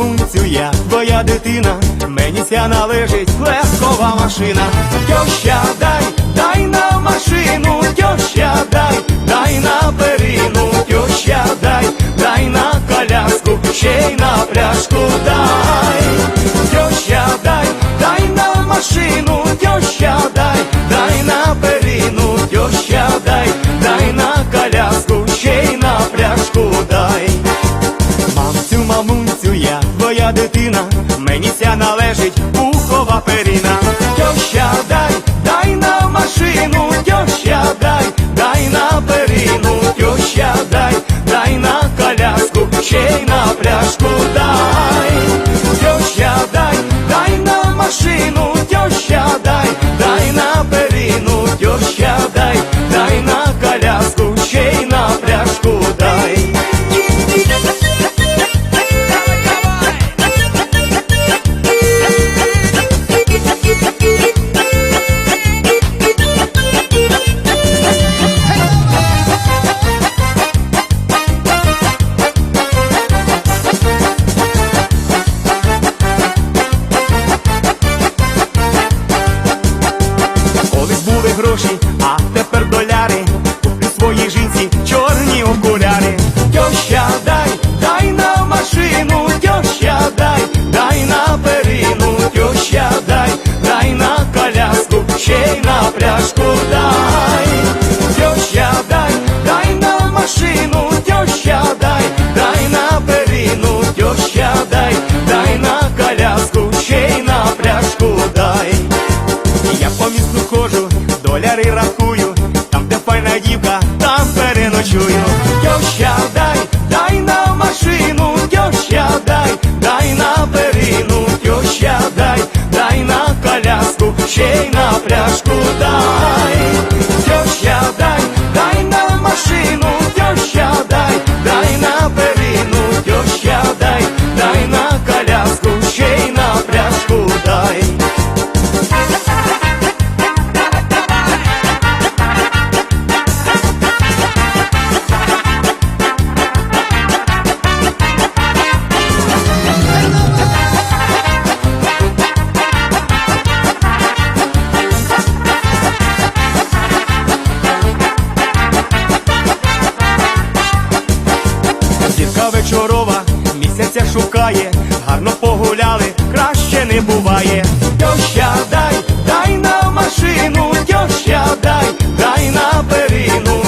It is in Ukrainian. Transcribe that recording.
комунцю я, твоя дитина, мені ся належить легкова машина. Тьоща, дай, дай на машину, тьоща, дай, дай на. гроші доляри рахую, там, де файна дівка, там переночую. Йоща дай, дай на машину, Йоща дай, дай на перину, Йоща дай, дай на коляску, ще й на пляшку. блукає, гарно погуляли, краще не буває. Тьоща, дай, дай на машину, тьоща, дай, дай на перину.